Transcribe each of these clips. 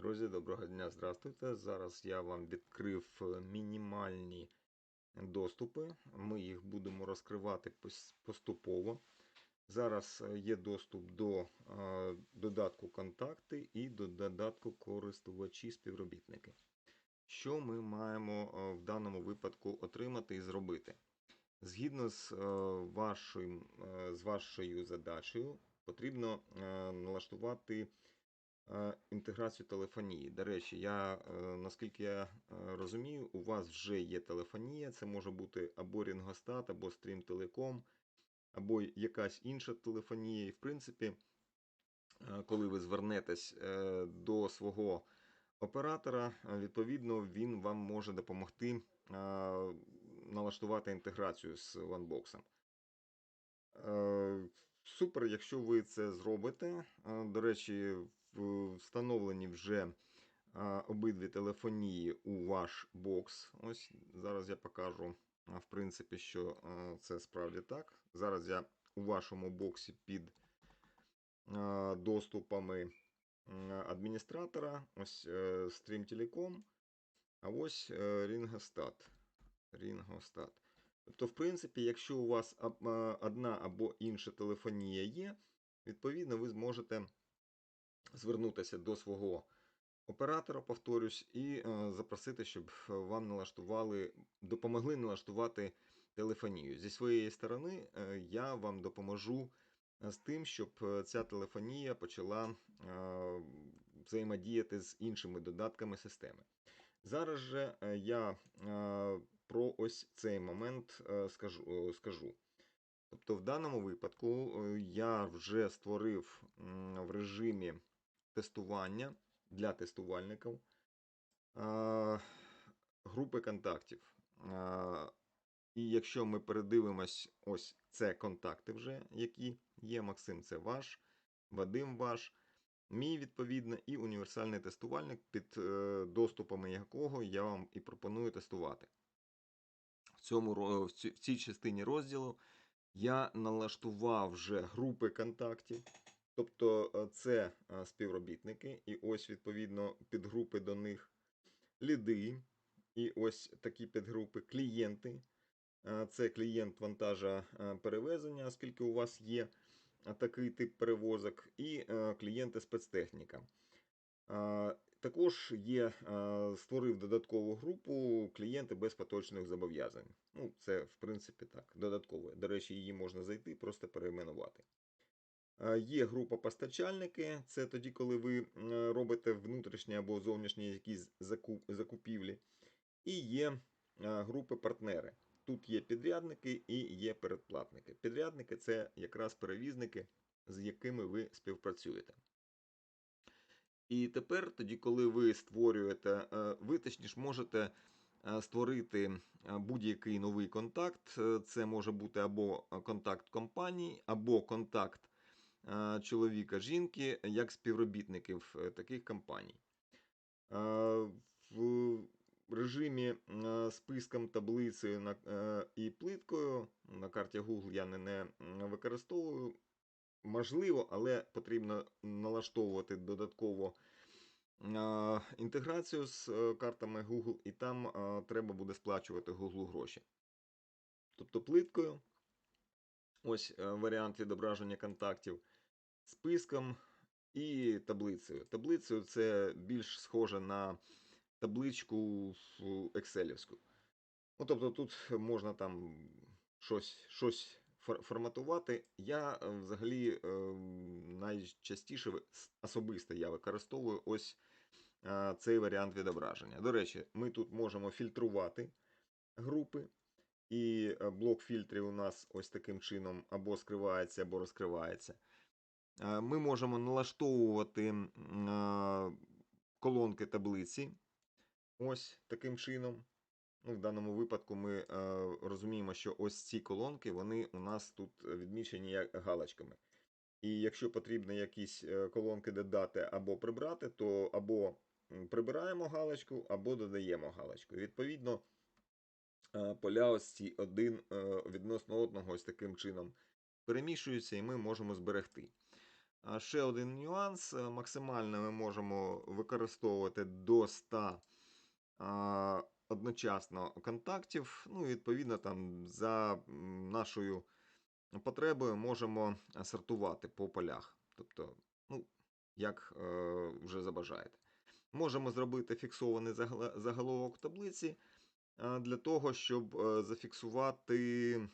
Друзі, доброго дня, здравствуйте. Зараз я вам відкрив е, мінімальні доступи. Ми їх будемо розкривати поступово. Зараз е, є доступ до е, додатку контакти і до додатку користувачі співробітники. Що ми маємо в даному випадку отримати і зробити? Згідно з, вашим, з вашою задачею, потрібно налаштувати інтеграцію телефонії. До речі, я, е, наскільки я е, розумію, у вас вже є телефонія. Це може бути або Рінгостат, або Стрім Телеком, або якась інша телефонія. І в принципі, е, коли ви звернетесь е, до свого оператора, е, відповідно, він вам може допомогти е, налаштувати інтеграцію з OneBox. Е, Супер, якщо ви це зробите. Е, До речі, встановлені вже е, обидві телефонії у ваш бокс. Ось зараз я покажу, е, в принципі, що е, це справді так. Зараз я у вашому боксі під е, доступами адміністратора. Ось е, Stream Telecom, а ось е, Ringostat. Ringostat. Тобто, в принципі, якщо у вас е, одна або інша телефонія є, відповідно, ви зможете звернутися до свого оператора, повторюсь, і е, запросити, щоб вам налаштували, допомогли налаштувати телефонію. Зі своєї сторони, е, я вам допоможу е, з тим, щоб е, ця телефонія почала е, взаємодіяти з іншими додатками системи. Зараз же е, я е, про ось цей момент е, скажу. е, скажу. Тобто, в даному випадку е, я вже створив в режимі тестування для тестувальників групи контактів. І якщо ми передивимось, ось це контакти вже, які є. Максим, це ваш, Вадим ваш, мій відповідно, і універсальний тестувальник, під е, доступами якого я вам і пропоную тестувати. В, цьому, в цій частині розділу я налаштував вже групи контактів. Тобто е, це е, співробітники, і ось відповідно підгрупи до них ліди, і ось такі підгрупи клієнти. Е, Це клієнт вантажа перевезення, оскільки у вас є такий тип перевозок, і клієнти спецтехніка. Також є, створив додаткову групу клієнти без поточних зобов'язань. Ну, це, в принципі, так, додатково. До речі, її можна зайти, просто перейменувати. Е, Є група постачальники, це тоді, коли ви е, робите внутрішні або зовнішні якісь закуп- закупівлі. І є е, групи партнери. Тут є підрядники і є передплатники. Підрядники це якраз перевізники, з якими ви співпрацюєте. І тепер, тоді, коли ви створюєте, ви точніше можете створити будь-який новий контакт. Це може бути або контакт компанії, або контакт чоловіка, жінки, як співробітників е, таких компаній. В режимі списком таблицею е, і плиткою на карті Google я не, використовую. Можливо, але потрібно налаштовувати додатково інтеграцію з е, картами Google, і там треба буде сплачувати Google гроші. Тобто плиткою, ось варіант відображення контактів, списком і таблицею. Таблицею це більш схоже на табличку Excel. Ну, тобто тут можна там щось, щось форматувати. Я е, взагалі е, найчастіше особисто я використовую ось е, цей варіант відображення. До речі, ми тут можемо фільтрувати групи, і блок фільтрів у нас ось таким чином або скривається, або розкривається. Е, Ми можемо налаштовувати е, колонки таблиці. Ось таким чином. Ну, в даному випадку ми е, розуміємо, що ось ці колонки вони у нас тут відмічені як галочками. І якщо потрібно якісь колонки додати або прибрати, то або прибираємо галочку, або додаємо галочку. Відповідно, поля ось ці один відносно одного ось таким чином перемішуються, і ми можемо зберегти. Ще один нюанс. е, Максимально ми можемо використовувати до 100 одночасно контактів. Ну, відповідно, там за нашою потребою можемо сортувати по полях. Тобто, ну, як е, вже забажаєте. Можемо зробити фіксований заголовок таблиці для того, щоб е, зафіксувати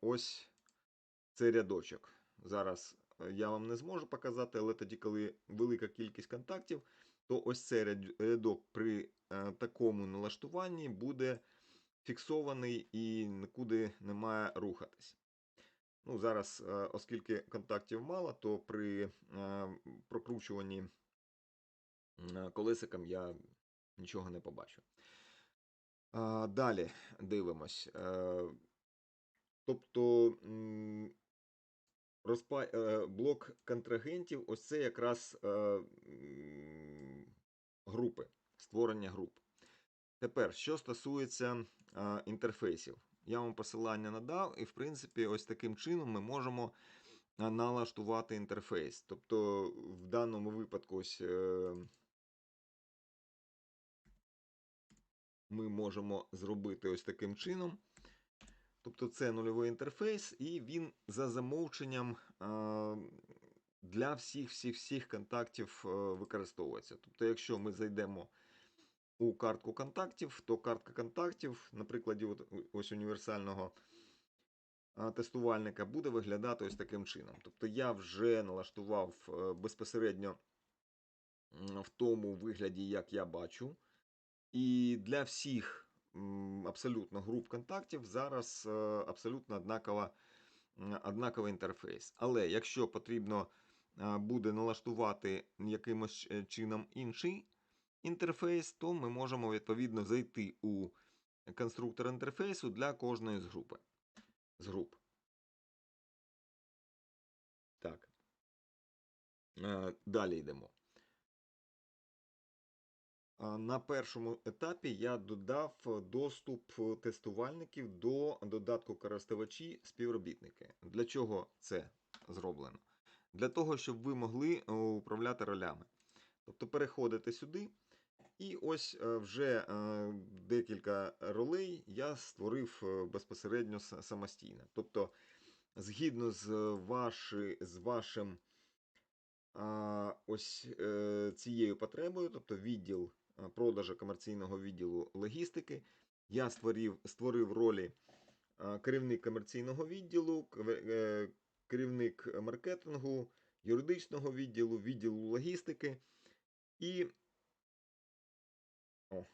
ось цей рядочок. Зараз я вам не зможу показати, але тоді, коли велика кількість контактів, то ось цей рядок при е, такому налаштуванні буде фіксований і нікуди не має рухатись. Ну, зараз, е, оскільки контактів мало, то при е, прокручуванні колесиком я нічого не побачу. Далі дивимось. Тобто розпа... е, блок контрагентів ось це якраз е, групи, створення груп. Тепер, що стосується е, інтерфейсів, я вам посилання надав, і в принципі, ось таким чином ми можемо налаштувати інтерфейс. Тобто, в даному випадку, ось ми можемо зробити ось таким чином. Тобто це нульовий інтерфейс, і він за замовченням для всіх всіх всіх контактів е, використовується. Тобто, якщо ми зайдемо у картку контактів, то картка контактів, на прикладі от, ось універсального тестувальника, буде виглядати ось таким чином. Тобто я вже налаштував е, безпосередньо в тому вигляді, як я бачу. І для всіх абсолютно груп контактів зараз е, абсолютно однакова, однаковий інтерфейс. Але якщо потрібно е, буде налаштувати якимось е, чином інший інтерфейс, то ми можемо відповідно зайти у конструктор інтерфейсу для кожної з групи. З груп. Так. Далі йдемо. На першому етапі я додав е, доступ е, тестувальників до додатку користувачі співробітники. Для чого це зроблено? Для того, щоб ви могли е, управляти ролями. Тобто переходите сюди, і ось вже декілька ролей я створив безпосередньо самостійно. Тобто, згідно з, ваші, з вашим ось цією потребою, тобто відділ продажу комерційного відділу логістики, я створив, створив ролі е, керівник комерційного відділу, е, керівник маркетингу, юридичного відділу, відділу логістики і о,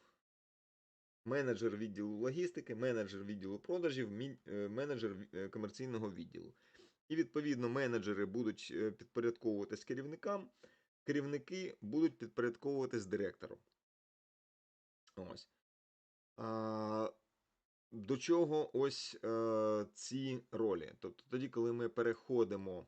менеджер відділу логістики, менеджер відділу продажів, е, менеджер е, комерційного відділу. І відповідно менеджери будуть е, підпорядковуватись керівникам, керівники будуть підпорядковуватись директору. Ось. А, до чого ось е, ці ролі? Тобто тоді, коли ми переходимо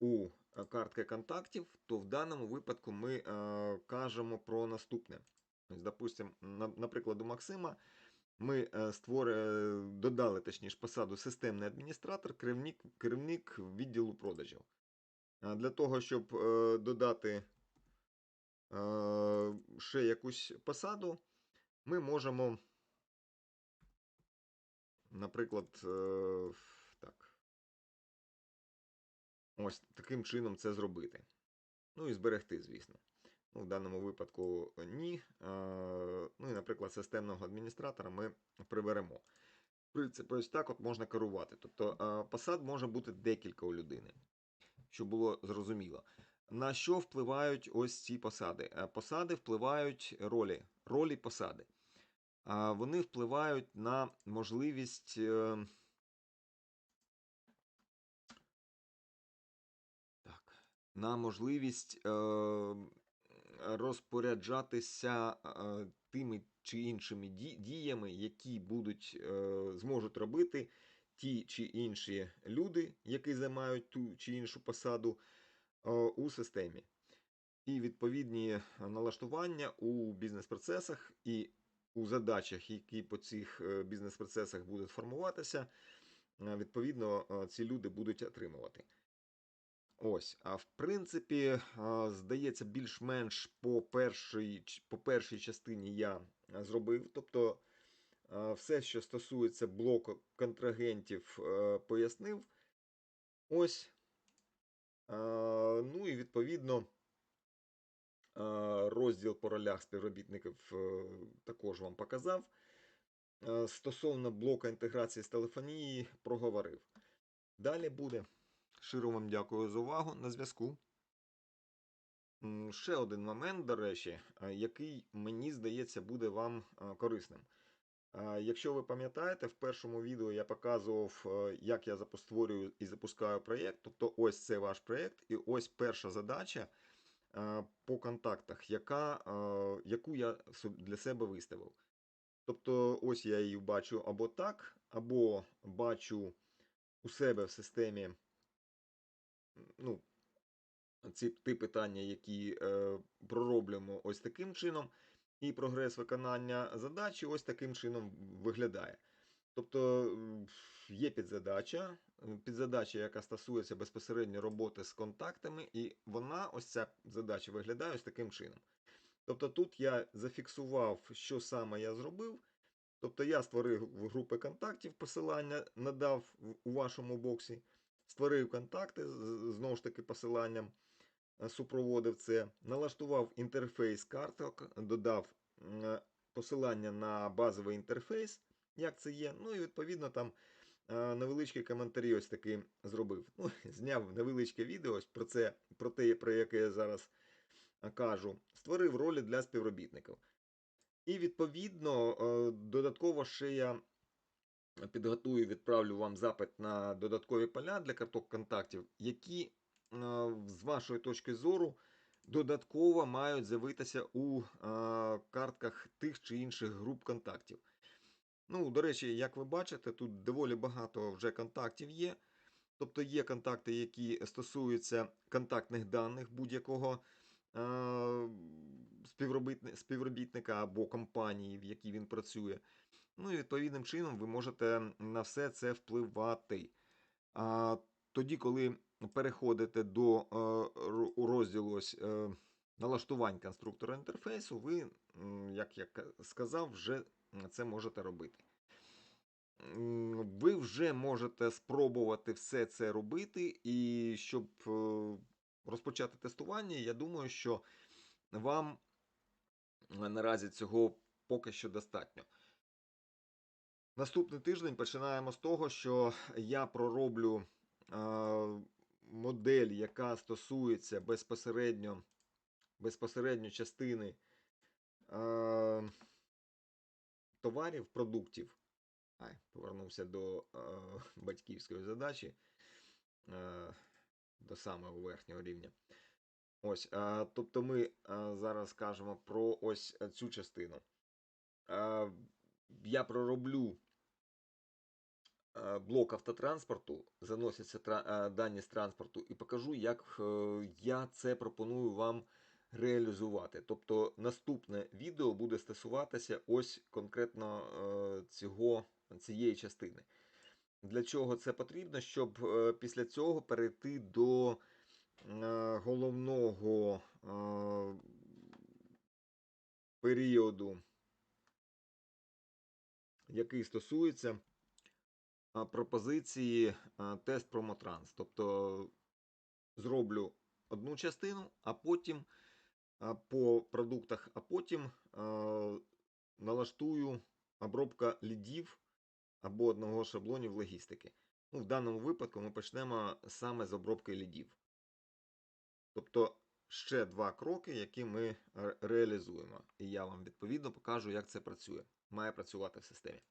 у е, картки контактів, то в даному випадку ми е, кажемо про наступне. Ось, допустим, на, наприклад, у Максима ми е, створи, е, додали точніше посаду системний адміністратор, керівник, керівник відділу продажів. Для того, щоб е, додати ще якусь посаду, ми можемо, наприклад, е, так, ось таким чином це зробити. Ну і зберегти, звісно. Ну, в даному випадку е, ні. Е, Ну і, наприклад, системного адміністратора ми приберемо. Принципі, ось так от можна керувати. Тобто посад може бути декілька у людини, щоб було зрозуміло. На що впливають ось ці посади? Посади впливають ролі, ролі посади. А Вони впливають на можливість. е, Так, на можливість е, розпоряджатися е, тими чи іншими діями, які будуть, зможуть робити ті чи інші люди, які займають ту чи іншу посаду у системі. І відповідні налаштування у бізнес-процесах і у задачах, які по цих е, бізнес-процесах будуть формуватися, е, відповідно, е, ці люди будуть отримувати. Ось, а в принципі, здається, більш-менш по першій, по першій частині я зробив. Тобто, все, що стосується блоку контрагентів, е, пояснив. Ось. Ну і відповідно, розділ по ролях співробітників е, також вам показав. Е, Стосовно блока інтеграції з телефонії проговорив. Далі буде. Щиро вам дякую за увагу. На зв'язку. Ще один момент, до речі, е, який мені здається буде вам корисним. Якщо ви пам'ятаєте, в першому відео я показував, як я створюю і запускаю проєкт. Тобто, ось це ваш проєкт, і ось перша задача по контактах, яка, яку я для себе виставив. Тобто, ось я її бачу або так, або бачу у себе в системі ну, ці ті питання, які е, пророблюємо ось таким чином, і прогрес виконання задачі ось таким чином виглядає. Тобто є підзадача, підзадача, яка стосується безпосередньо роботи з контактами, і вона, ось ця задача, виглядає ось таким чином. Тобто тут я зафіксував, що саме я зробив. Тобто я створив групи контактів, посилання надав у вашому боксі, створив контакти, знову ж таки, посиланням е, супроводив це, налаштував інтерфейс карток, додав е, посилання на базовий інтерфейс, як це є. Ну і відповідно там е, невеличкі коментарі ось таки зробив. Ну, зняв невеличке відео ось про це, про те, про яке я зараз е, кажу. Створив ролі для співробітників. І відповідно, е, додатково ще я підготую, відправлю вам запит на додаткові поля для карток контактів, які з вашої точки зору додатково мають з'явитися у картках тих чи інших груп контактів. Ну, до речі, як ви бачите, тут доволі багато вже контактів є. Тобто є контакти, які стосуються контактних даних будь-якого співробітника або компанії, в якій він працює. Ну і відповідним чином ви можете на все це впливати. А тоді, коли переходите до е, розділу ось, е, налаштувань конструктора інтерфейсу, ви, як я сказав, вже це можете робити. Ви вже можете спробувати все це робити, і щоб е, розпочати тестування, я думаю, що вам е, наразі цього поки що достатньо. Наступний тиждень починаємо з того, що я пророблю е, модель, яка стосується безпосередньо, безпосередньо частини товарів, продуктів. Ай, повернувся до е, батьківської задачі е, до самого верхнього рівня. Ось, е, тобто ми е, зараз кажемо про ось цю частину. Е, я пророблю е, блок автотранспорту, заносяться е, дані з транспорту, і покажу, як е, я це пропоную вам реалізувати. Тобто наступне відео буде стосуватися ось конкретно е, цього, цієї частини. Для чого це потрібно? Щоб е, після цього перейти до е, головного періоду, який стосується пропозиції тест промотранс. Тобто зроблю одну частину, а потім по продуктах, а потім налаштую обробка лідів або одного шаблонів логістики. Ну, в даному випадку ми почнемо саме з обробки лідів. Тобто ще два кроки, які ми реалізуємо. І я вам відповідно покажу, як це працює. Має працювати в системі.